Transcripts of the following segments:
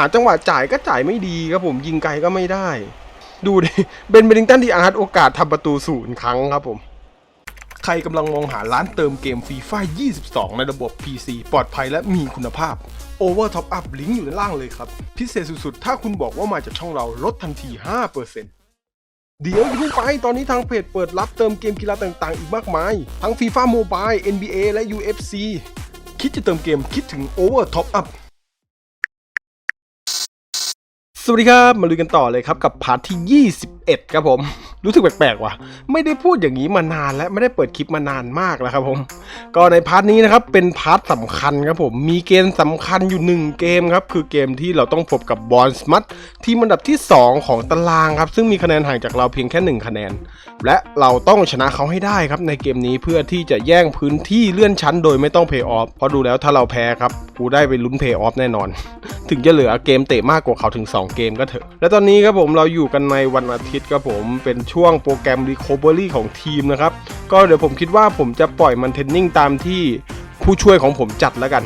หาจังหวะจ่ายก็จ่ายไม่ดีครับผมยิงไกลก็ไม่ได้ ดูดิเบนเบลิงตันดีอาร์ตโอกาสทำประตูศูนย์ครั้งครับผม ใครกำลังมองหาร้านเติมเกมฟรีไฟ22 ในระบบ PC ปลอดภัยและมีคุณภาพ Over Top Up ลิงก์อยู่ด้านล่างเลยครับ พิเศษสุดๆ ถ้าคุณบอกว่ามาจากช่องเราลดทันที 5%เดี๋ยวอย่าเพิ่งไป ตอนนี้ทางเพจเปิดรับเติมเกมกีฬาต่างๆ อีกมากมาย ทั้ง FIFA Mobile NBA และ UFC คิดจะเติมเกมคิดถึง Over Top Up สวัสดีครับ มาลุยกันต่อเลยครับกับพาร์ทที่ 21 ครับผม รู้สึกแปลกๆว่ะ ไม่ได้พูดอย่างนี้มานานและไม่ได้เปิดคลิปมานานมากแล้วครับผม ก็ในพาร์ทนี้นะครับเป็นพาร์ทสำคัญครับผม มีเกมสำคัญอยู่หนึ่งเกมครับ คือเกมที่เราต้องพบกับบอลสมัตทีมอันดับที่ 2 ของตารางครับ ซึ่งมีคะแนนห่างจากเราเพียงแค่ 1 คะแนน และเราต้องชนะเขาให้ได้ครับในเกมนี้เพื่อที่จะแย่งพื้นที่เลื่อนชั้น โดยไม่ต้องเพย์ออฟเพราะดูแล้วถ้าเราแพ้ครับกูได้ไปลุ้นเพย์ออฟแน่นอน ถึงจะเหลือเกมเตะมากกว่าเขาถึง 2 เกมก็เถอะ และตอนนี้ครับผมเราอยู่กันในวันอาทิตย์ครับผมเป็นช่วงโปรแกรม Recovery ของทีมนะครับ ก็เดี๋ยวผมคิดว่าผมจะปล่อยมันเทนนิ่งตามที่ผู้ช่วยของผมจัดแล้วกัน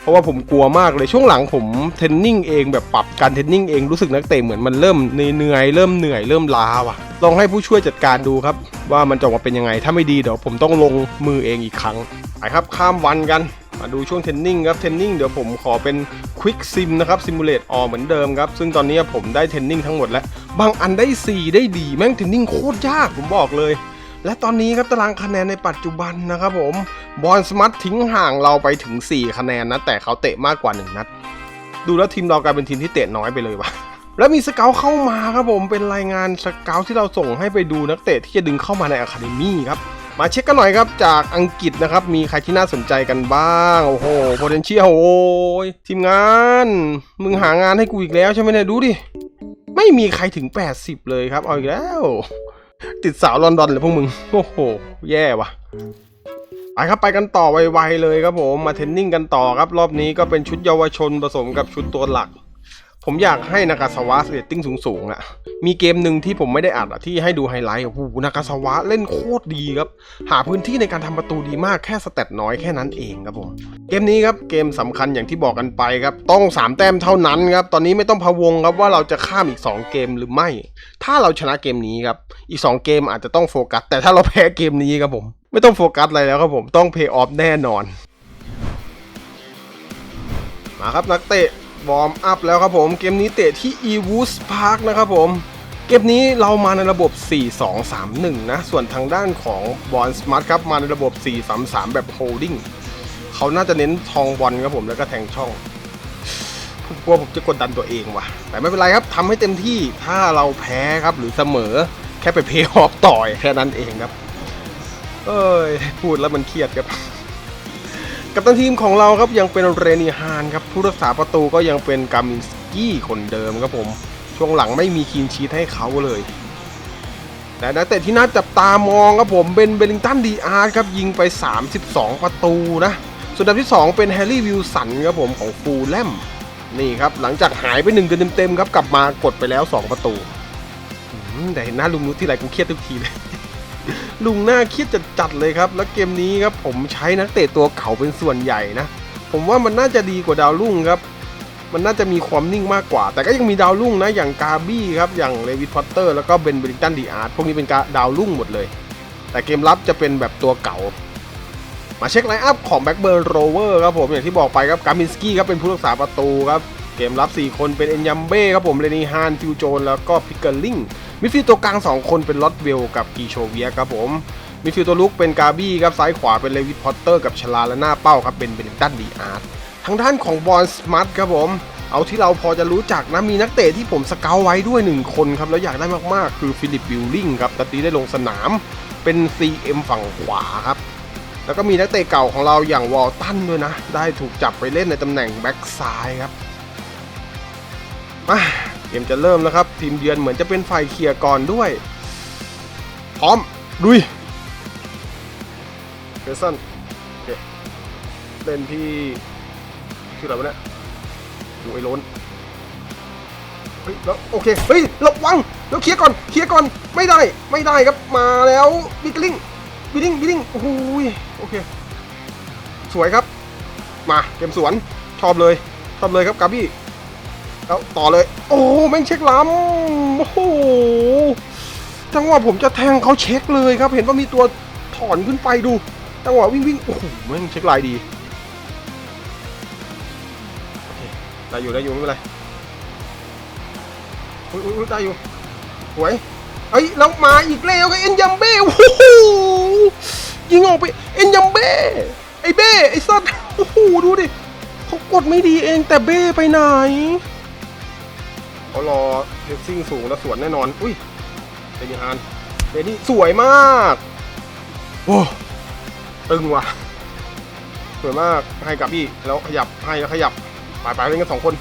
เพราะว่าผมกลัวมากเลยช่วงหลังผมเทรนนิ่งเองแบบปรับการเทรนนิ่งเองรู้สึกนักเตะเหมือนมันเริ่มเหนื่อยเริ่มเหนื่อยเริ่มล้าว่ะลองให้ผู้ช่วยจัดการดูครับ ว่ามันจะออกมาเป็นยังไงถ้าไม่ดีเดี๋ยวผมต้องลงมือเองอีกครั้งไปครับข้ามวันกัน มาดูช่วงเทรนนิ่งครับเทรนนิ่งเดี๋ยวผมขอเป็นควิกซิมนะครับซิมูเลตออเหมือนเดิมครับ ซึ่งตอนนี้ผมได้เทรนนิ่งทั้งหมดแล้ว บางอันได้ 4 ได้ดีแม่งเทรนนิ่งโคตรยากผมบอกเลย และตอนนี้ครับตารางคะแนนในปัจจุบันนะครับผมบอลสมัตทิ้งห่างเราไปถึง 4 คะแนนนะ แต่เขาเตะมากกว่า 1 นัด ดูแล้วทีมเรากลายเป็นทีมที่เตะน้อยไปเลยวะแล้วมีสเกลเข้ามาครับผมเป็นรายงานสเกลที่เราส่งให้ไปดูนักเตะที่จะดึงเข้ามาในอะคาเดมี่ครับ มาเช็คกันหน่อยครับจากอังกฤษนะครับ มีใครที่น่าสนใจกันบ้าง โอ้โห potential โอ้ยทีมงาน มึงหางานให้กูอีกแล้วใช่ไหมเนี่ย ดูดิ ไม่มีใครถึง 80 เลยครับ เอาอีกแล้ว ติดสาวลอนดอนเลยพวกมึง โอ้โห แย่ว่ะไปครับไปกันต่อไวๆเลยครับผม มาเทนนิ่งกันต่อครับ รอบนี้ก็เป็นชุดเยาวชนผสมกับชุดตัวหลัก ผมอยากให้นากาสวะเรตติ้งสูงๆอะ่ะ มีเกมหนึ่งที่ผมไม่ได้อัดอะที่ให้ดูไฮไลท์โอ้โหนากาสวะเล่นโคตรดีครับ หาพื้นที่ในการทำประตูดีมากแค่สเตตน้อยแค่นั้นเองครับผม เกมนี้ครับเกมสำคัญอย่างที่บอกกันไปครับ ต้อง 3 แต้มเท่านั้นครับ ตอนนี้ไม่ต้องพะวงครับว่าเราจะข้ามอีก 2 เกมหรือไม่ ถ้าเราชนะเกมนี้ครับ อีก 2 เกมอาจจะต้องโฟกัส แต่ถ้าเราแพ้เกมนี้ครับผม ไม่ต้องโฟกัสอะไรแล้วครับผม ต้องเพย์ออฟแน่นอน มาครับนักเตะ วอร์มอัพแล้วครับผม เกมนี้เตะที่ e w o o d Park นะครับผม เกมนี้เรามาในระบบ 4-2-3-1 นะ ส่วนทางด้านของบอลสมาร์ทครับ มาในระบบ 4-3-3 แบบโฮลดิ้งเขาน่าจะเน้นทองบอลครับผมแล้วก็แทงช่องผมกลัวผมจะกดดันตัวเองว่ะ แต่ไม่เป็นไรครับทำให้เต็มที่ถ้าเราแพ้ครับหรือเสมอแค่ไปเพย์ออฟต่อยแค่นั้นเองครับ เอ้ยพูดแล้วมันเครียดครับ กัปตันทีมของเราครับยังเป็นเรนิฮานครับผู้รักษาประตูก็ยังเป็นกามินสกี้คนเดิมครับผม ช่วงหลังไม่มีคีนชีทให้เขาเลยแต่นักเตะที่น่าจับตามองครับผมเป็นเบลลิงตันดีอาร์ครับยิงไป 32 ประตูนะ ส่วนอัดับที่ 2 เป็นแฮร์รี่วิลสันครับผมของฟูลแลมนี่ครับหลังจากหายไปหนึ่งเดือนเต็มๆครับกลับมากดไปแล้ว 2 ประตูแต่เห็นหน้าลุงนุชที่ไรกูเครียดทุกทีเลย ลุงหน้าครียดจัดเลยครับ แล้วเกมนี้ครับผมใช้นักเตะตัวเก่าเป็นส่วนใหญ่นะ ผมว่ามันน่าจะดีกว่าดาวรุ่งครับ มันน่าจะมีความนิ่งมากกว่า แต่ก็ยังมีดาวรุ่งนะ อย่างกาบี้ครับ อย่างเลวิทพอตเตอร์ แล้วก็เบนเบริงตันดีอาร์ต พวกนี้เป็นดาวรุ่งหมดเลย แต่เกมรับจะเป็นแบบตัวเก่า มาเช็คไลน์อัพของแบ็กเบิร์นโรเวอร์ครับผม อย่างที่บอกไปครับ กามินสกี้ครับเป็นผู้รักษาประตูครับ เกมรับ 4 คนเป็นเอ็นยัมเบ้ครับผม เรนีฮาน ฟิวโจน แล้วก็พิกเกอร์ลิง มิดฟิลด์ตัวกลาง 2 คนเป็นลอตเวลกับกีโชเวียครับผมมิดฟิลด์ตัวลุกเป็นกาบี้ครับซ้ายขวาเป็นเลวิทพอตเตอร์กับชลาและหน้าเป้าครับเป็นเบนตันดีอาร์ตทางด้านของบอลสมาร์ทครับผมเอาที่เราพอจะรู้จักนะมีนักเตะที่ผมสเกาไว้ด้วย 1 คนครับแล้วอยากได้มากๆ คือฟิลิปบิลลิงครับตอนนี้ได้ลงสนามเป็น CM ฝั่งขวาครับแล้วก็มีนักเตะเก่าของเราอย่างวอลตันด้วยนะ ได้ถูกจับไปเล่นในตำแหน่งแบ็กซ้ายครับมา กมจะเริ่มแล้วครับ ทีมเยือนเหมือนจะเป็นฝ่ายเคลียร์ก่อนด้วย พร้อมลุยเฟสันโอเคเล่นที่ชื่ออะไรวะเนี่ยดูไอ้โล้นเฮ้ยแล้วโอเคเฮ้ยระวังแล้วเคลียร์ก่อนเคลียร์ก่อนไม่ได้ไม่ได้ครับมาแล้วบิ๊กลิงบิ๊กลิงบิ๊กลิงโอ้โหยโอเค สวยครับ มาเกมสวนชอบเลยชอบเลยครับกาบี้แล้วต่อเลย โอ้แม่งเช็คล้ำโอ้โหจังหวะผมจะแทงเขาเช็คเลยครับ เห็นว่ามีตัวถอนขึ้นไปดู จังหวะวิ่งวิ่งโอ้โหแม่งเช็คลายดีได้อยู่ได้อยู่ไม่เป็นไรอุ้ยอุ้ยได้อยู่สวยเอ้ยแล้วมาอีกแล้วกับเอ็นยัมเบ้โอ้โหยิงออกไปเอ็นยัมเบ้ไอ้เบ้ไอ้สัตว์โอ้โหดูดิเขากดไม่ดีเองแต่เบ้ไปไหน เขารอเฮดซิ่งสูงแล้วสวนแน่นอน อุ้ยเดนิฮานเดนี่สวยมาก โอ้ตึงว่ะ สวยมากให้กับพี่แล้วขยับให้แล้วขยับไปไปเล่นกันสองคน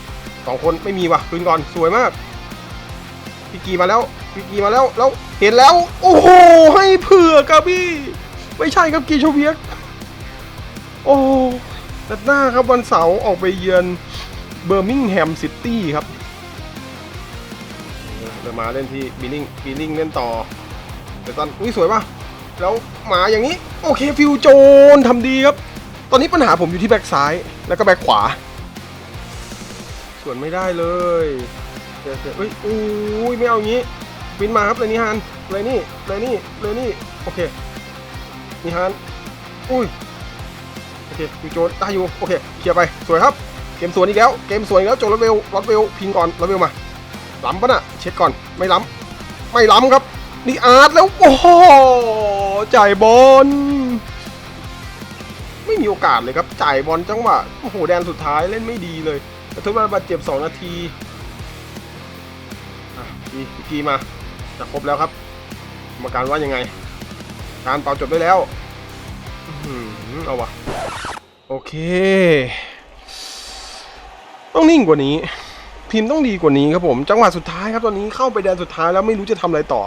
สองคนไม่มีว่ะคืนก่อนสวยมากพี่กีมาแล้วพี่กีมาแล้วแล้วเห็นแล้ว โอ้โหให้เผื่อกาบี้ไม่ใช่ครับกีโชเวียกโอ้ตัดหน้าครับวันเสาร์ออกไปเยือนเบอร์มิงแฮมซิตี้ครับ เดี๋ยวมาเล่นที่บิลลิงบิลลิงเล่นต่อเดี๋ยวตอนอุ้ยสวยป่ะแล้วมาอย่างนี้โอเคฟิวโจนทำดีครับ ตอนนี้ปัญหาผมอยู่ที่แบ็กซ้ายแล้วก็แบ็กขวา ส่วนไม่ได้เลยเดี๋ยวเดี๋ยวเอ้ยอุ้ยไม่เอาอย่างงี้บินมาครับเลยนี่ฮันเลยนี่เลยนี่เลยนี่โอเคนี่ฮันอุ้ยโอเคพี่โจนได้อยู่โอเคเคลียร์ไปสวยครับเกมสวนอีกแล้วเกมสวนอีกแล้วโจรถเวลรถเวลพิงก่อนรถเวลมา ล้ำปะน่ะ เช็คก่อนไม่ล้ำไม่ล้ำครับนี่อาร์ตแล้วโอ้โหจ่ายบอลไม่มีโอกาสเลยครับจ่ายบอลจังหวะโอ้โหแดนสุดท้ายเล่นไม่ดีเลยกระทบมาบาดเจ็บ 2 นาทีอะพีพีมาจะครบแล้วครับกรรมการว่ายังไง การเป่าจบได้แล้วอเอาวะโอเค ต้องนิ่งกว่านี้ พิมพ์ต้องดีกว่านี้ครับผม จังหวะสุดท้ายครับตอนนี้เข้าไปแดนสุดท้ายแล้วไม่รู้จะทำอะไรต่อ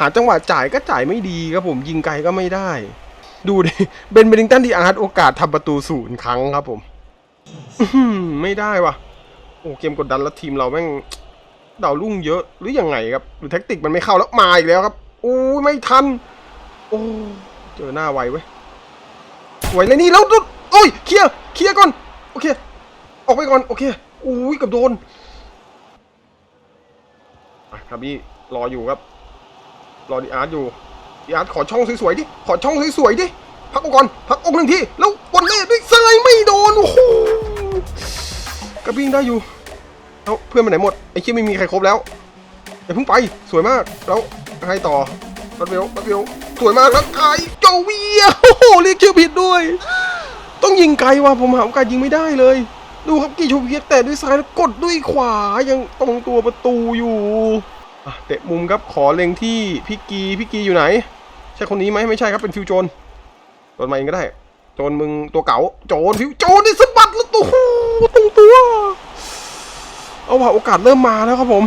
หาจังหวะจ่ายก็จ่ายไม่ดีครับผมยิงไกลก็ไม่ได้ ดูดิเบนเบลิงตันดีอาร์ตโอกาสทำประตูศูนย์ครั้งครับผมไม่ได้ว่ะ โอ้เกมกดดันแล้วทีมเราแม่งดาวรุ่งเยอะหรือยังไงครับหรือแท็กติกมันไม่เข้าแล้วมาอีกแล้วครับโอ้ไม่ทัน โอ้เจอหน้าไวเว้ยไวเลยนี่แล้วดุดโอ้ยเคลียร์เคลียร์ก่อนโอเค ออกไปก่อนโอเคโอ้ยกับโดน อะครับพี่รออยู่ครับ รอดีอาร์ตอยู่ดีอาร์ตขอช่องสวยๆดิ ขอช่องสวยๆดิ พักอกก่อน พักอกหนึ่งที แล้วบอลเล่ด้วยสไลด์ไม่โดน โอ้โหกระบิงได้อยู่เอ้าเพื่อนไปไหนหมด ไอ้เชี่ยไม่มีใครครบแล้วอย่าเพิ่งไป สวยมาก แล้วให้ต่อรัดเวลรัดเวลสวยมากแล้วไกโจเวียโอ้โหเรียกชื่อผิดด้วย ต้องยิงไกลว่ะผมหาโอกาสยิงไม่ได้เลย ดูครับกีโชเวียแต่ด้วยซ้ายแล้วกดด้วยขวายังตรงตัวประตูอยู่เตะมุมครับขอเล็งที่พี่กีพี่กีอยู่ไหน ใช่คนนี้ไหมไม่ใช่ครับเป็นฟิวโจนโดนมาเองก็ได้ โจนมึงตัวเก๋าโจนฟิวโจนนี่สะบัดแล้วตัวตรงตัว เอาว่าโอกาสเริ่มมาแล้วครับผม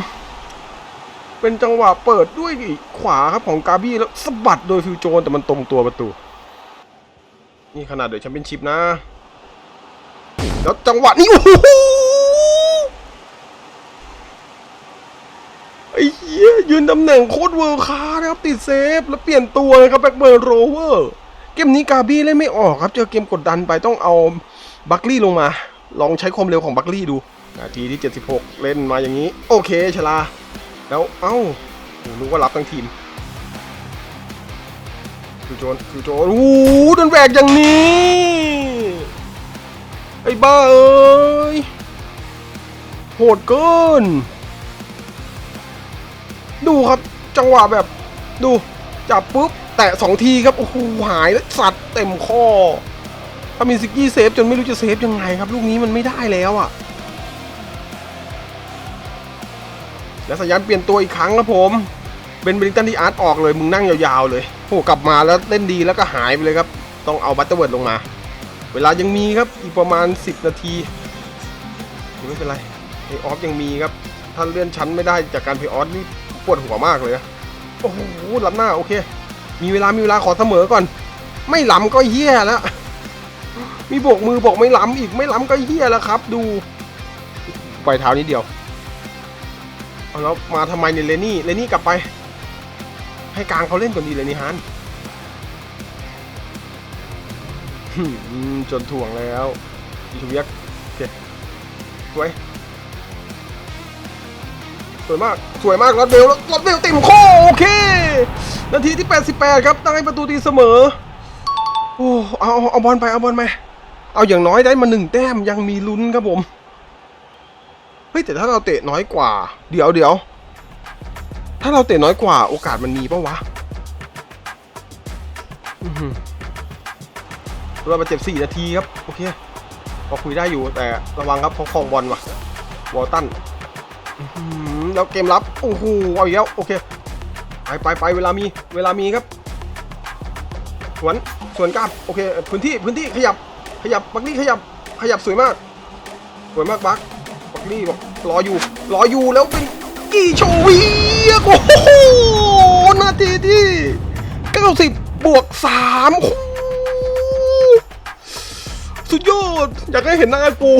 เป็นจังหวะเปิดด้วยขวาครับของกาบี้แล้วสะบัดโดยฟิวโจนแต่มันตรงตัวประตู นี่ขนาดเดอะแชมเปี้ยนชิพนะ แล้วจังหวะนี้โอ้โหไอ้เหี้ยยืนตำแหน่งโคตรเวิร์คานะครับติดเซฟ แล้วเปลี่ยนตัวเลยครับแบ็กเบิร์นโรเวอร์เกมนี้กาบี้เล่นไม่ออกครับ เจอเกมกดดันไปต้องเอาบัคลี่ลงมา ลองใช้ความเร็วของบัคลี่ดู นาทีที่ 76 เล่นมาอย่างนี้ โอเคชลา แล้วเอ้ารู้ว่ารับทั้งทีมคือโจนคือโจนโอ้โหโดนแหวกอย่างนี้ ไอ้บ้าเอ้ย โหดเกิน ดูครับจังหวะแบบ ดู จับปุ๊บ แตะสองทีครับ โอ้โห หายแล้วสัตว์เต็มข้อถ้ามีซิกี้เซฟจนไม่รู้จะเซฟยังไงครับ ลูกนี้มันไม่ได้แล้วอะ แล้วสัญญาณเปลี่ยนตัวอีกครั้งครับผมเบนเบริงตันที่อาร์ตออกเลย มึงนั่งยาวๆเลยโอ้กลับมาแล้วเล่นดีแล้วก็หายไปเลยครับ ต้องเอาบัตเตอร์เวิร์ดลงมา เวลายังมีครับอีกประมาณ 10 นาทีไม่เป็นไรเพย์ออฟยังมีครับ ถ้าเลื่อนชั้นไม่ได้จากการเพย์ออฟนี่ปวดหัวมากเลยนะโอ้โหล้ำหน้าโอเค มีเวลามีเวลาขอเสมอก่อน ไม่ล้ำก็เฮี้ยแล้ว มีโบกมือบอกไม่ล้ำอีกไม่ล้ำก็เฮี้ยแล้วครับ ดูปล่อยเท้านิดเดียวเอาแล้วมาทำไมเนี่ยเลนี่เลนี่กลับไป ให้กลางเขาเล่นก่อนดีเลยนี่ฮัน จนถ่วงแล้วอีทูเวียกโอเคสวย สวยมาก สวยมากรอดเบลแล้วรอดเบลติมโคโอเค นาทีที่ 88 ครับได้งให้ประตูตีเสมอ โอ้เอาเอาเอาบอลไปเอาบอลไปเอาอย่างน้อยได้มาหนึ่งแต้มยังมีลุ้นครับผม เฮ้ยแต่ถ้าเราเตะน้อยกว่า เดี๋ยวเดี๋ยวถ้าเราเตะน้อยกว่าโอกาสมันมีปะวะ อือ หือเรามาเจ็บสี่นาทีครับ โอเคพอคุยได้อยู่แต่ระวังครับเขาคลองบอลว่ะวอลตันแล้วเกมรับ โอ้โหเอาอีกแล้ว โอเค ไปไปไปเวลามีเวลามีครับสวนสวนกล้ามโอเค พื้นที่พื้นที่ขยับขยับบักนี่ขยับขยับสวยมาก สวยมากบักบักนี่บอกรออยู่รออยู่แล้วเป็นกี่โชวีโอ้โหนาทีที่90บวก3โอ้โห สุดยอด อยากให้เห็นหน้ากู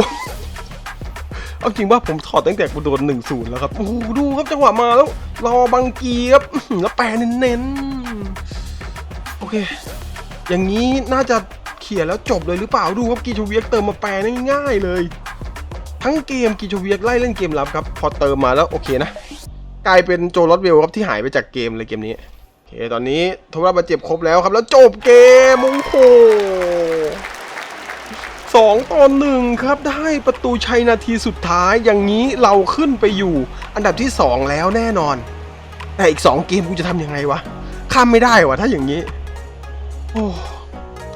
เอาจริงว่าผมถอดตั้งแต่กูโดน1 0แล้วครับ โอ้โหดูครับจังหวะมาแล้ว รอบังกีครับแล้วแปลเน้นๆ โอเค อย่างนี้น่าจะเขียนแล้วจบเลยหรือเปล่าดูครับกีชเวียกเติมมาแปลง่ายๆเลย ทั้งเกมกีชเวียกไล่เล่นเกมรับครับ พอเติมมาแล้วโอเคนะ กลายเป็นโจลอตเวลครับที่หายไปจากเกมเลยเกมนี้โอเคตอนนี้ทุกรับาดเจ็บครบแล้วครับแล้วจบเกมโอ้โห สองต่อหนึ่งครับได้ประตูชัยนาทีสุดท้ายอย่างนี้เราขึ้นไปอยู่อันดับที่ 2 แล้วแน่นอน แต่อีก 2 เกมกูจะทำยังไงวะ ข้ามไม่ได้วะถ้าอย่างนี้ โอ้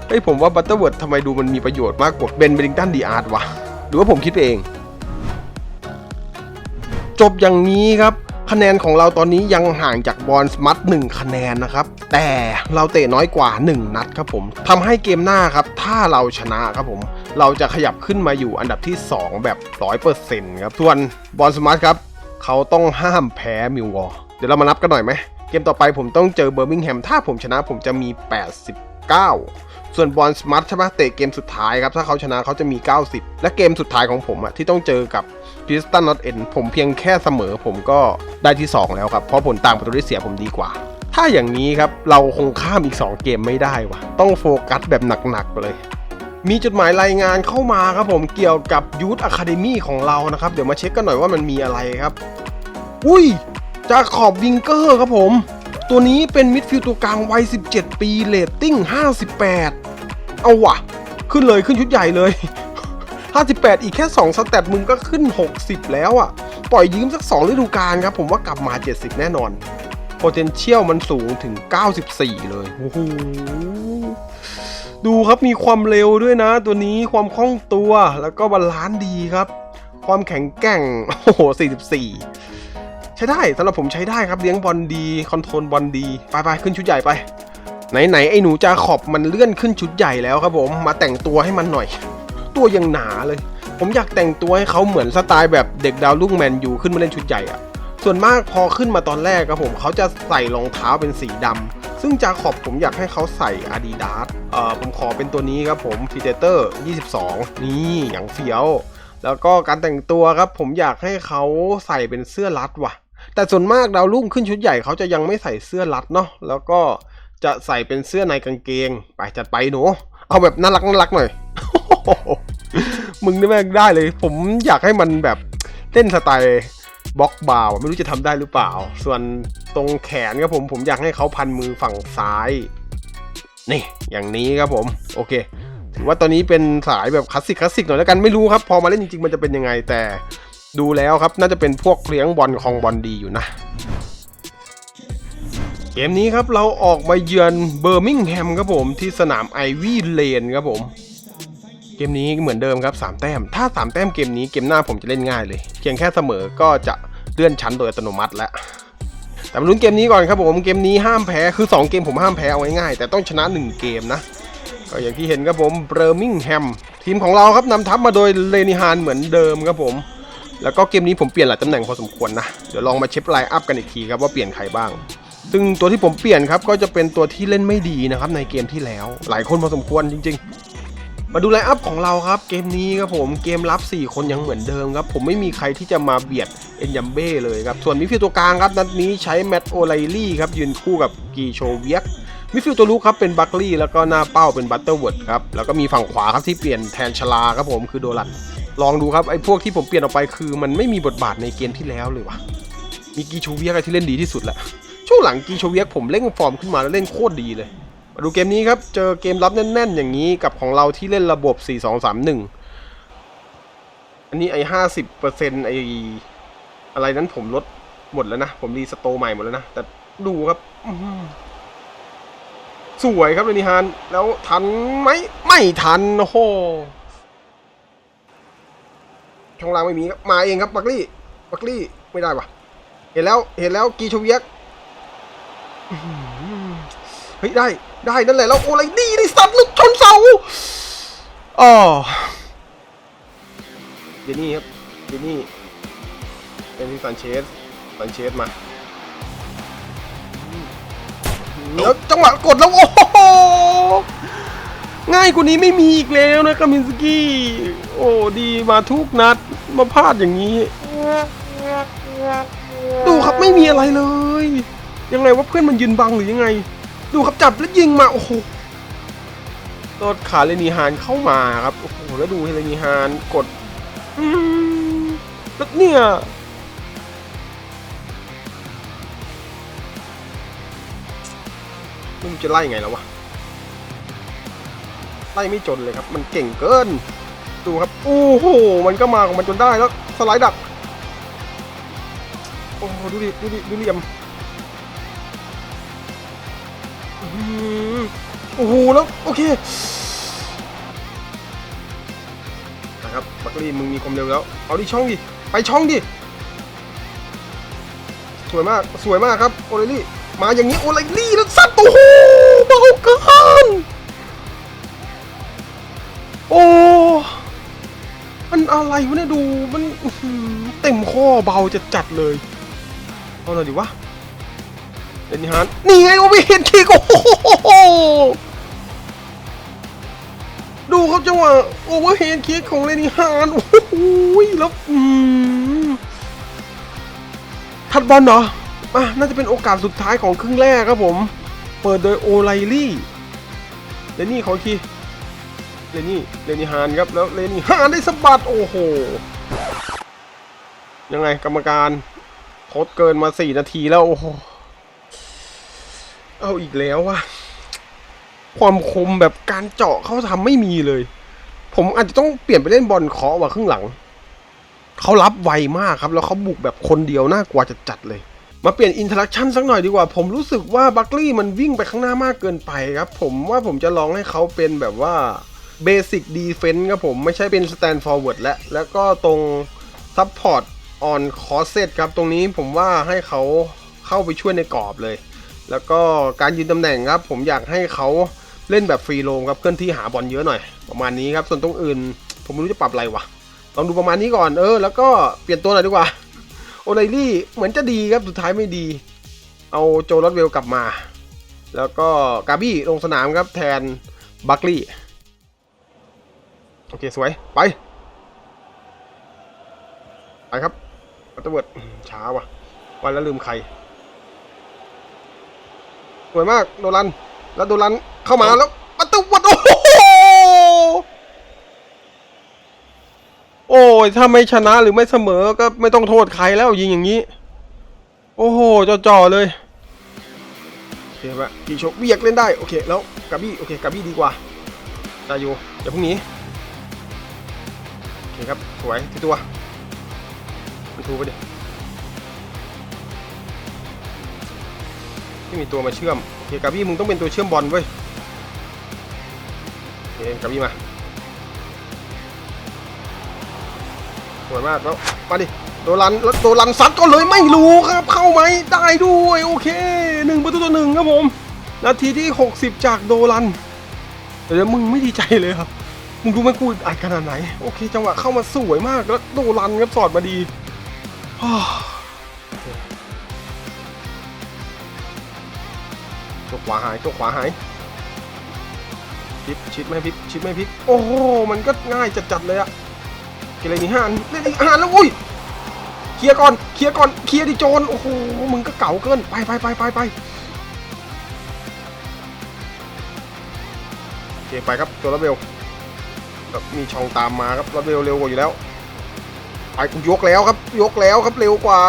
เฮ้ยผมว่าบัตเตอร์เวิร์ดทำไมดูมันมีประโยชน์มากกว่าเบนเบลิงตันดีอาร์ตวะ หรือว่าผมคิดเอง จบอย่างนี้ครับคะแนนของเราตอนนี้ยังห่างจากบอลสมัตหนึ่งคะแนนนะครับ แต่เราเตะน้อยกว่า 1 นัดครับผมทำให้เกมหน้าครับ ถ้าเราชนะครับผม เราจะขยับขึ้นมาอยู่อันดับที่ 2 แบบ 100%ครับ ส่วนบอลสมัตครับ เขาต้องห้ามแพ้มิววอลเดี๋ยวเรามานับกันหน่อยไหม เกมต่อไปผมต้องเจอเบอร์มิงแฮม ถ้าผมชนะผมจะมี 89 ส่วนบอลสมัตใช่ปะเตะเกมสุดท้ายครับ ถ้าเขาชนะเขาจะมี 90 และเกมสุดท้ายของผมอะที่ต้องเจอกับพิสตันนอตเอ็นผมเพียงแค่เสมอผมก็ได้ที่ 2 แล้วครับ เพราะผลต่างประตูได้เสียผมดีกว่าถ้าอย่างนี้ครับ เราคงข้ามอีก 2 เกมไม่ได้วะต้องโฟกัสแบบหนัก ๆ เลย มีจดหมายรายงานเข้ามาครับผมเกี่ยวกับยูทอะคาเดมี่ของเรานะครับ เดี๋ยวมาเช็คกันหน่อยว่ามันมีอะไรครับ อุ้ยจากขอบวิงเกอร์ครับผม ตัวนี้เป็นมิดฟิลด์ตัวกลางวัย 17 ปีเรตติ้ง 58 เอาวะขึ้นเลยขึ้นชุดใหญ่เลย 58 อีกแค่ 2 สเตตมึงก็ขึ้น 60 แล้วอะ่ะ ปล่อยยืมสัก 2 ฤดูกาลครับ ผมว่ากลับมา 70 แน่นอน potential มันสูงถึง 94 เลยโอ้โห ดูครับมีความเร็วด้วยนะ ตัวนี้ความคล่องตัวแล้วก็บาลานซ์ดีครับ ความแข็งแกร่ง โอ้โห 44 ใช้ได้สำหรับผมใช้ได้ครับเลี้ยงบอลดี คอนโทรลบอลดี ไปไปขึ้นชุดใหญ่ไป ไหนๆ ไอ้หนูจาขอบมันเลื่อนขึ้นชุดใหญ่แล้วครับผม มาแต่งตัวให้มันหน่อย ตัวยังหนาเลย ผมอยากแต่งตัวให้เขาเหมือนสไตล์แบบเด็กดาวรุ่งแมนยูขึ้นมาเล่นชุดใหญ่อะ ส่วนมากพอขึ้นมาตอนแรกครับผมเขาจะใส่รองเท้าเป็นสีดำซึ่งจาขอบผมอยากให้เขาใส่ Adidas เอ่อผมขอเป็นตัวนี้ครับผม Predator 22 นี่อย่างเฟี้ยว แล้วก็การแต่งตัวครับผมอยากให้เขาใส่เป็นเสื้อรัดว่ะ แต่ส่วนมากดาวรุ่งขึ้นชุดใหญ่เขาจะยังไม่ใส่เสื้อรัดเนาะแล้วก็จะใส่เป็นเสื้อในกางเกง ไปจัดไปหนูเอาแบบน่ารักน่ารักหน่อยมึงนี่แม่งได้เลย ผมอยากให้มันแบบเต้นสไตล์ บล็อกบาร์ไม่รู้จะทำได้หรือเปล่า ส่วนตรงแขนครับผมผมอยากให้เขาพันมือฝั่งซ้าย นี่อย่างนี้ครับผมโอเค ถือว่าตอนนี้เป็นสายแบบคลาสสิกคลาสสิกหน่อยแล้วกันไม่รู้ครับ พอมาเล่นจริงๆมันจะเป็นยังไงแต่ดูแล้วครับน่าจะเป็นพวกเลี้ยงบอลคลองบอลดีอยู่นะ เกมนี้ครับเราออกมาเยือนเบอร์มิงแฮมครับผมที่สนามไอวี่เลนครับผม เกมนี้เหมือนเดิมครับ 3 แต้ม ถ้า 3 แต้มเกมนี้เกมหน้าผมจะเล่นง่ายเลย เพียงแค่เสมอก็จะเลื่อนชั้นโดยอัตโนมัติแล้วแต่มาลุ้นเกมนี้ก่อนครับผมเกมนี้ห้ามแพ้คือ 2 เกมผมห้ามแพ้เอาง่ายๆแต่ต้องชนะ 1 เกมนะก็อย่างที่เห็นครับผมเบอร์มิงแฮมทีมของเราครับนำทัพมาโดยเลนิฮานเหมือนเดิมครับผม แล้วก็เกมนี้ผมเปลี่ยนหลายตำแหน่งพอสมควรนะ เดี๋ยวลองมาเช็คไลน์อัพกันอีกทีครับว่าเปลี่ยนใครบ้าง ซึ่งตัวที่ผมเปลี่ยนครับก็จะเป็นตัวที่เล่นไม่ดีนะครับในเกมที่แล้ว หลายคนพอสมควรจริงๆ มาดูไลน์อัพของเราครับ เกมนี้ครับผมเกมรับ 4 คนยังเหมือนเดิมครับ ผมไม่มีใครที่จะมาเบียดเอ็นยัมเบ้เลยครับ ส่วนมิฟิลตัวกลางครับ นัดนี้ใช้แมตต์โอไลลี่ครับ ยืนคู่กับกีโชเวียกมิฟิลตัวลุกครับเป็นบัคลี่แล้วก็หน้าเป้าเป็นบัตเตอร์เวิร์ดครับ แล้วก็มีฝั่งขวาครับที่เปลี่ยนแทนชลาครับผมคือโดรันลองดูครับไอ้พวกที่ผมเปลี่ยนออกไปคือมันไม่มีบทบาทในเกมที่แล้วเลยวะมีกีโชเวียกที่เล่นดีที่สุดแหละช่วงหลังกีโชเวียกผมเล่นฟอร์มขึ้นมาแล้วเล่นโคตรดีเลย มาดูเกมนี้ครับ เจอเกมรับแน่น ๆ อย่างนี้กับของเราที่เล่นระบบ 4 2 3 1 อันนี้ไอ้ห้าสิบเปอร์เซ็นต์ไอ้อะไรนั้นผมลดหมดแล้วนะ ผมรีสโตใหม่หมดแล้วนะ แต่ดูครับ สวยครับเรนิฮานแล้วทันไหมไม่ทันโอ้โหช่องล่างไม่มีครับมาเองครับบักลี่บักลี่ไม่ได้ปะเห็นแล้ว เห็นแล้วกีชเวียก เฮ้ยได้ได้นั่นแหละแล้วโอ้อะไรดีดิสัตว์ลึกชนเสาอ๋อเดนี่ครับเดนี่เป็นที่ซันเชสซันเชสมาแล้วจังหวะกดแล้วโอ้โหง่ายกว่านี้ไม่มีอีกแล้วนะกามินสกี้ โอ้ดีมาทุกนัดมาพลาดอย่างนี้ ดูครับไม่มีอะไรเลย ยังไงว่าเพื่อนมันยืนบังหรือยังไง ดูครับจับแล้วยิงมาโอ้โหรอดขาเลนีฮานเข้ามาครับโอ้โหแล้วดูเฮเลนีฮานกดอืมแล้วเนี่ยมันจะไล่ไงแล้ววะไล่ไม่จนเลยครับ มันเก่งเกิน ดูครับโอ้โหมันก็มาของมันจนได้แล้วสไลด์ดักโอ้โหดูดิดูดิดูเหลี่ยม โอ้โห แล้ว โอเคนะครับบักลี่มึงมีความเร็วแล้ว เอาดิช่องดิ ไปช่องดิ สวยมาก สวยมากครับ โอเลลี่ มาอย่างนี้ โอเลลี่แล้วซัดโอ้โหเบาเกินโอ้มันอะไรวะเนี่ยดู มันเต็มข้อเบาจะจัดเลย เอาหน่อยดิวะ เดนิฮานนี่ไงโอเวเห็นคิกโอ้โหดูครับจังหวะโอเวอร์เฮดคิกของเลนิฮานโอ้โหแล้วอืมทัดบอลเหรออะน่าจะเป็นโอกาสสุดท้ายของครึ่งแรกครับผม เปิดโดยโอไลลี่เลนี่ขออีกทีเลนี่เลนิฮานครับแล้วเลนิฮานได้สะบัดโอ้โหยังไงกรรมการโคดเกินมาสี่นาทีแล้วโอ้โห เอาอีกแล้วว่ะความคมแบบการเจาะเขาทำไม่มีเลย ผมอาจจะต้องเปลี่ยนไปเล่นบอลเคาะว่ะครึ่งหลัง เขารับไวมากครับ แล้วเขาบุกแบบคนเดียวน่ากลัวจะจัดเลย มาเปลี่ยนอินเทอร์แอคชั่นสักหน่อยดีกว่า ผมรู้สึกว่าบัคลี่มันวิ่งไปข้างหน้ามากเกินไปครับ ผมว่าผมจะลองให้เขาเป็นแบบว่าเบสิ c ดีเฟน s ์ครับผมไม่ใช่เป็นสแตนฟอร์เวิร์ดแล้ว แล้วก็ตรงซัพพอร์ตออนคอเซตครับ ตรงนี้ผมว่าให้เขาเข้าไปช่วยในกรอบเลย แล้วก็การยืนตำแหน่งครับ ผมอยากให้เขาเล่นแบบฟรีโลมครับเคลื่อนที่หาบอลเยอะหน่อย ประมาณนี้ครับ ส่วนตรงอื่น ผมไม่รู้จะปรับอะไรวะลองดูประมาณนี้ก่อนเออ แล้วก็เปลี่ยนตัวหน่อยดีกว่าโอไลลี่เหมือนจะดีครับสุดท้ายไม่ดี เอาโจลอตเวลกลับมา แล้วก็กาบี้ลงสนามครับแทนบัคลี่โอเค สวย ไป ไปครับอัตเวิร์ดช้าว่ะวันแล้วลืมใคร สวยมากโดรัน แล้วโดรันเข้ามาแล้วประตูวัดโอ้โหโอ้ยถ้าไม่ชนะหรือไม่เสมอก็ไม่ต้องโทษใครแล้วยิงอย่างนี้ โอ้โหจ่อๆเลยโอเคปะกีชกเวียกเล่นได้โอเคแล้วกาบี้โอเคกาบี้ดีกว่าได้อยู่เดี๋ยวพรุ่งนี้โอเคครับสวยที่ตัวมันทูไปดิ ไม่มีตัวมาเชื่อมโอเคกาบี้มึงต้องเป็นตัวเชื่อมบอลเว้ยโอเคกาบี้มาสวยมากแล้วมาดิโดรันแล้วโดรันซัดก็เลยไม่รู้ครับ เข้าไหมได้ด้วย โอเคหนึ่งประตูต่อหนึ่งครับผมนาทีที่ 60 จากโดรันเดี๋ยวมึงไม่ดีใจเลยครับมึงรู้ไหมกูอัดขนาดไหน โอเค จังหวะเข้ามาสวยมากแล้วโดรันครับสอดมาดี ขวาหายตัวขวาหายพลิกชิดไม่พลิกชิดไม่พลิกโอ้โหมันก็ง่ายจัดๆเลยอะเกเรนี่ห้านเล่นอีกห้านแล้วอุ้ยเคลียร์ก่อนเคลียร์ก่อนเคลียร์ดิโจนโอ้โหมึงก็เก่าเกินไปไปไปไปไปโอเคไปครับตัวรถเบลมีช่องตามมาครับรถเบลเร็วกว่าอยู่แล้ว ไปกูยกแล้วครับยกแล้วครับเร็วกว่า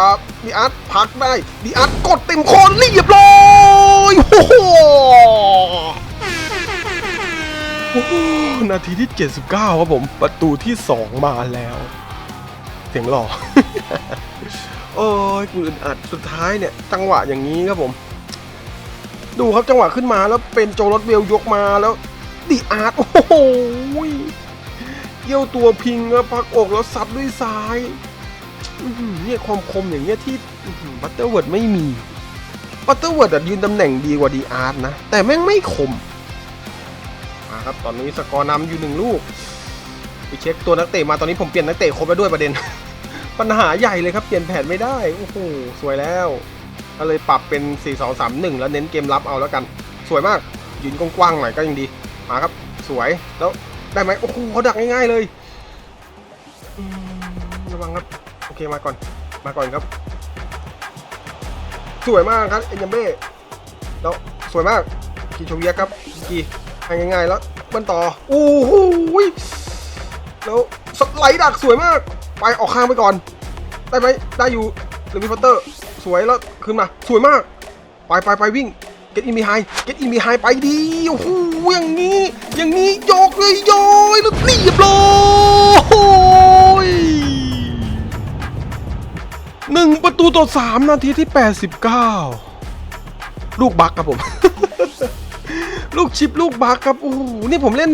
ดีอาร์ตพักได้ดีอาร์ตกดเต็มคนเรียบร้อยโอ้โหนาทีที่ 79 ครับผม ประตูที่ 2 มาแล้ว เสียงหล่อ โอ้ยกูอึดอัดสุดท้ายเนี่ย จังหวะอย่างนี้ครับผม ดูครับจังหวะขึ้นมาแล้วเป็นโจรถเวลยกมาแล้วดีอาร์ตโอ้โห เยี่ยวตัวพิงแล้วพักอกแล้วซัดด้วยซ้ายเนี่ยความคมอย่างเงี้ยที่บัตเตอร์เวิร์ดไม่มีบัตเตอร์เวิร์ดยืนตำแหน่งดีกว่าดีอาร์ตนะ แต่แม่งไม่คมมาครับตอนนี้สกอร์นำอยู่หนึ่งลูกไปเช็คตัวนักเตะมาตอนนี้ผมเปลี่ยนนักเตะครบแล้วด้วยประเด็น ปัญหาใหญ่เลยครับเปลี่ยนแผนไม่ได้โอ้โหสวยแล้วก็เลยปรับเป็น 4 2 3 1 แล้วเน้นเกมรับเอาแล้วกัน สวยมากยืนกว้างๆหน่อยก็ยังดีมาครับ สวยแล้ว ได้ไหมโอ้โหเขาดักง่ายๆเลยระวังครับ โอเคมาก่อน มาก่อนครับ สวยมากครับเอ็นยัมเบ้แล้วสวยมากกีโชเวียครับกีให้ง่ายๆแล้วมันต่อโอ้โหแล้วสไลด์ดักสวยมาก ไปออกข้างไปก่อน ได้ไหมได้อยู่หรือมีพัตเตอร์ สวยแล้วขึ้นมา สวยมาก ไปไปไปวิ่ง เก็ตอินมีไฮเก็ตอินมีไฮไปดีโอ้โหอย่างนี้ อย่างนี้โยกเลยโยยแล้วเรียบร้อยหนึ่งประตูต่อสามนาทีที่89ลูกบักครับผม ลูกชิปลูกบักครับโอ้โหนี่ผมเล่น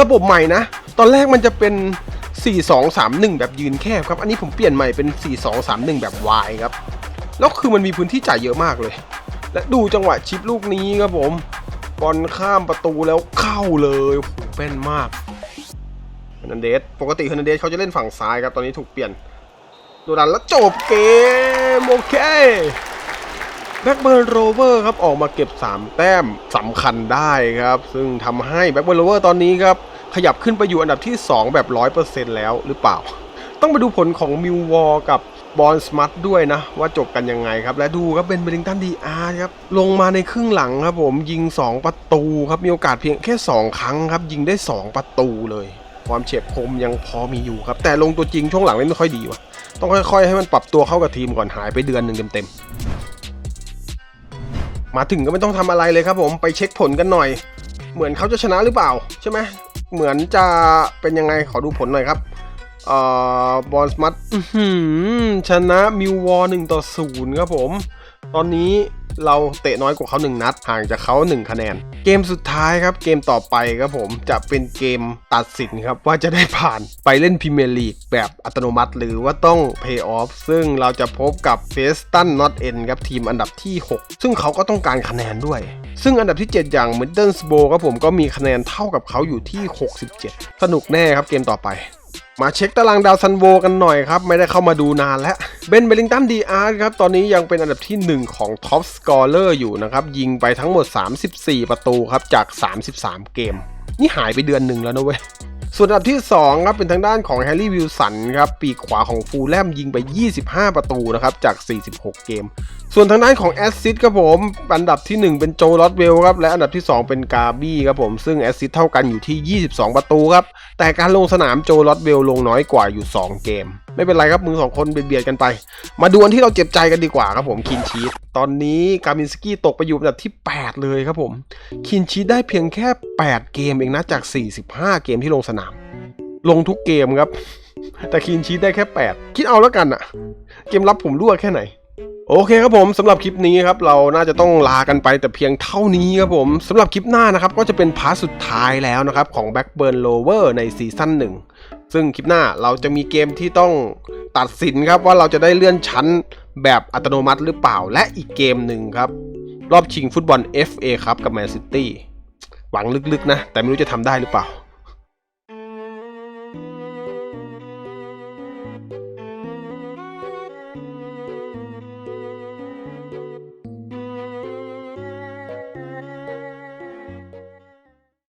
ระบบใหม่นะ ตอนแรกมันจะเป็น 4-2-3-1 แบบยืนแคบครับ อันนี้ผมเปลี่ยนใหม่เป็น 4-2-3-1 แบบวายครับ แล้วคือมันมีพื้นที่จ่ายเยอะมากเลย และดูจังหวะชิปลูกนี้ครับผมบอลข้ามประตูแล้วเข้าเลยโอ้โหเป็นมากเฮนันเดสปกติเฮนันเดสเขาจะเล่นฝั่งซ้ายครับตอนนี้ถูกเปลี่ยนดูดันแล้วจบเกมโอเคแบ็กเบิร์นโรเวอร์ครับออกมาเก็บ 3 แต้มสำคัญได้ครับ ซึ่งทำให้แบ็กเบิร์นโรเวอร์ตอนนี้ครับ ขยับขึ้นไปอยู่อันดับที่ 2 แบบ 100%แล้วหรือเปล่า ต้องไปดูผลของมิววอลกับ บอลสมัตด้วยนะ ว่าจบกันยังไงครับ และดูครับเป็นเบลิงตันดีอาร์ครับ ลงมาในครึ่งหลังครับผมยิง 2 ประตูครับ มีโอกาสเพียงแค่ 2 ครั้งครับ ยิงได้ 2 ประตูเลย ความเฉียบคมยังพอมีอยู่ครับ แต่ลงตัวจริงช่วงหลังเล่นไม่ค่อยดีว่ะต้องค่อยๆ ให้มันปรับตัวเข้ากับทีมก่อนหายไปเดือนหนึ่งเต็มๆมาถึงก็ไม่ต้องทำอะไรเลยครับผมไปเช็คผลกันหน่อย เหมือนเขาจะชนะหรือเปล่า ใช่ไหมเหมือนจะเป็นยังไงขอดูผลหน่อยครับ อ่อบอลสมัตชนะมิววอหนึ่งต่อศูนย์ครับผม ตอนนี้เราเตะน้อยกว่าเขา 1 นัด ห่างจากเขา 1 คะแนน เกมสุดท้ายครับ เกมต่อไปครับผมจะเป็นเกมตัดสินครับ ว่าจะได้ผ่านไปเล่นพรีเมียร์ลีกแบบอัตโนมัติ หรือว่าต้องเพย์ออฟซึ่งเราจะพบกับเฟสตันนอตเอ็นครับ ทีมอันดับที่ 6 ซึ่งเขาก็ต้องการคะแนนด้วย ซึ่งอันดับที่ 7 อย่างมิดเดิลสโบครับผมก็มีคะแนนเท่ากับเขาอยู่ที่ 67 สนุกแน่ครับเกมต่อไป มาเช็คตารางดาวซันโวกันหน่อยครับ ไม่ได้เข้ามาดูนานแล้วเบนเบลิงตันดีอาร์ครับ ตอนนี้ยังเป็นอันดับที่ 1 ของท็อปสกอร์เลอร์อยู่นะครับ ยิงไปทั้งหมด 34 ประตูครับ จาก 33 เกม นี่หายไปเดือนหนึ่งแล้วนะเว้ย ส่วนอันดับที่2ครับเป็นทางด้านของแฮร์รี่วิลสันครับปีกขวาของฟูลแลมยิงไป 25 ประตูนะครับจาก 46 เกม ส่วนทางด้านของแอสซิสครับผม อันดับที่ 1 เป็นโจลอตเวลครับและอันดับที่ 2 เป็นกาบี้ครับผมซึ่งแอสซิสเท่ากันอยู่ที่ 22 ประตูครับแต่การลงสนามโจลอตเวลลงน้อยกว่าอยู่ 2 เกมไม่เป็นไรครับมึงสองคนเบียดๆกันไป มาดูอันที่เราเจ็บใจกันดีกว่าครับผมคินชีตตอนนี้กามินสกี้ตกไปอยู่อันดับที่ 8 เลยครับผมคินชีตได้เพียงแค่ 8 เกมเองนะจาก 45 เกมที่ลงสนาม ลงทุกเกมครับ แต่คินชีตได้แค่ 8 คิดเอาแล้วกันอะเกมรับผมรั่วแค่ไหนโอเคครับผมสำหรับคลิปนี้ครับเราน่าจะต้องลากันไปแต่เพียงเท่านี้ครับผมสำหรับคลิปหน้านะครับก็จะเป็นพาร์ทสุดท้ายแล้วนะครับของ Backburn Lower ในซีซั่นหนึ่ง ซึ่งคลิปหน้าเราจะมีเกมที่ต้องตัดสินครับว่าเราจะได้เลื่อนชั้นแบบอัตโนมัติหรือเปล่าและอีกเกมหนึ่งครับ รอบชิงฟุตบอล FA ครับกับแมนซิตี้หวังลึกๆนะ แต่ไม่รู้จะทำได้หรือเปล่า